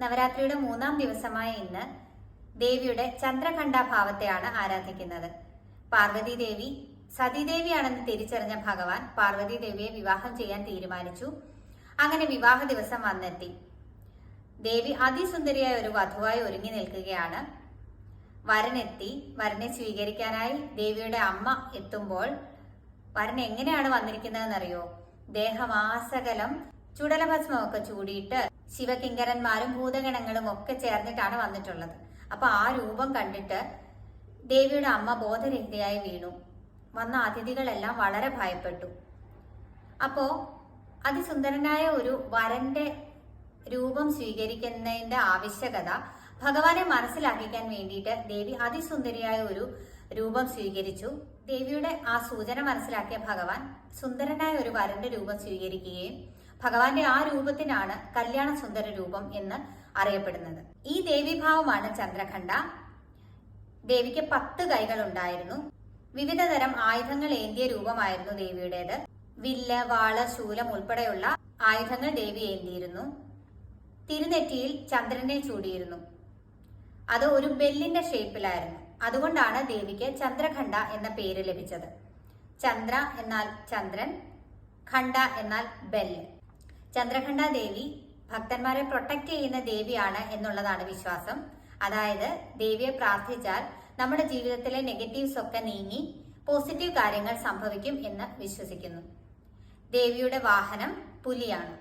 നവരാത്രിയുടെ മൂന്നാം ദിവസമായ ഇന്ന് ദേവിയുടെ ചന്ദ്രഖണ്ഡാഭാവത്തെയാണ് ആരാധിക്കുന്നത്. പാർവതി ദേവി സതീദേവിയാണെന്ന് തിരിച്ചറിഞ്ഞ ഭഗവാൻ പാർവതി ദേവിയെ വിവാഹം ചെയ്യാൻ തീരുമാനിച്ചു. അങ്ങനെ വിവാഹ ദിവസം വന്നെത്തി. ദേവി അതിസുന്ദരിയായ ഒരു വധുവായി ഒരുങ്ങി നിൽക്കുകയാണ്. വരനെത്തി. വരനെ സ്വീകരിക്കാനായി ദേവിയുടെ അമ്മ എത്തുമ്പോൾ വരൻ എങ്ങനെയാണ് വന്നിരിക്കുന്നതെന്നറിയോ? ദേഹമാസകലം ചുടലഭസ്മമൊക്കെ ചൂടിയിട്ട് ശിവകിങ്കരന്മാരും ഭൂതഗണങ്ങളും ഒക്കെ ചേർന്നിട്ടാണ് വന്നിട്ടുള്ളത്. അപ്പൊ ആ രൂപം കണ്ടിട്ട് ദേവിയുടെ അമ്മ ബോധരഹിതയായി വീണു. വന്ന അതിഥികളെല്ലാം വളരെ ഭയപ്പെട്ടു. അപ്പോ അതിസുന്ദരനായ ഒരു വരന്റെ രൂപം സ്വീകരിക്കുന്നതിന്റെ ആവശ്യകത ഭഗവാനെ മനസ്സിലാക്കിക്കാൻ വേണ്ടിയിട്ട് ദേവി അതിസുന്ദരിയായ ഒരു രൂപം സ്വീകരിച്ചു. ദേവിയുടെ ആ സൂചന മനസ്സിലാക്കിയ ഭഗവാൻ സുന്ദരനായ ഒരു വരന്റെ രൂപം സ്വീകരിക്കുകയും ഭഗവാന്റെ ആ രൂപത്തിനാണ് കല്യാണ സുന്ദര രൂപം എന്ന് അറിയപ്പെടുന്നത്. ഈ ദേവീഭാവമാണ് ചന്ദ്രഖണ്ഡ. ദേവിക്ക് പത്ത് കൈകൾ ഉണ്ടായിരുന്നു വിവിധ തരം ആയുധങ്ങൾ ഏന്തിയ രൂപമായിരുന്നു ദേവിയുടേത്. വില്ല് വാൾ ശൂലം ഉൾപ്പെടെയുള്ള ആയുധങ്ങൾ ദേവി ഏന്തിയിരുന്നു. തിരുനെറ്റിയിൽ ചന്ദ്രനെ ചൂടിയിരുന്നു. അത് ഒരു ബെല്ലിന്റെ ഷേപ്പിലായിരുന്നു. അതുകൊണ്ടാണ് ദേവിക്ക് ചന്ദ്രഖണ്ഡ എന്ന പേര് ലഭിച്ചത്. ചന്ദ്ര എന്നാൽ ചന്ദ്രൻ ഖണ്ഡ എന്നാൽ ബെല്ല്. ചന്ദ്രഖണ്ഡ ദേവി ഭക്തന്മാരെ പ്രൊട്ടക്ട് ചെയ്യുന്ന ദേവിയാണ് എന്നുള്ളതാണ് വിശ്വാസം. അതായത് ദേവിയെ പ്രാർത്ഥിച്ചാൽ നമ്മുടെ ജീവിതത്തിലെ നെഗറ്റീവ്സ് ഒക്കെ നീങ്ങി പോസിറ്റീവ് കാര്യങ്ങൾ സംഭവിക്കും എന്ന് വിശ്വസിക്കുന്നു. ദേവിയുടെ വാഹനം പുലിയാണ്.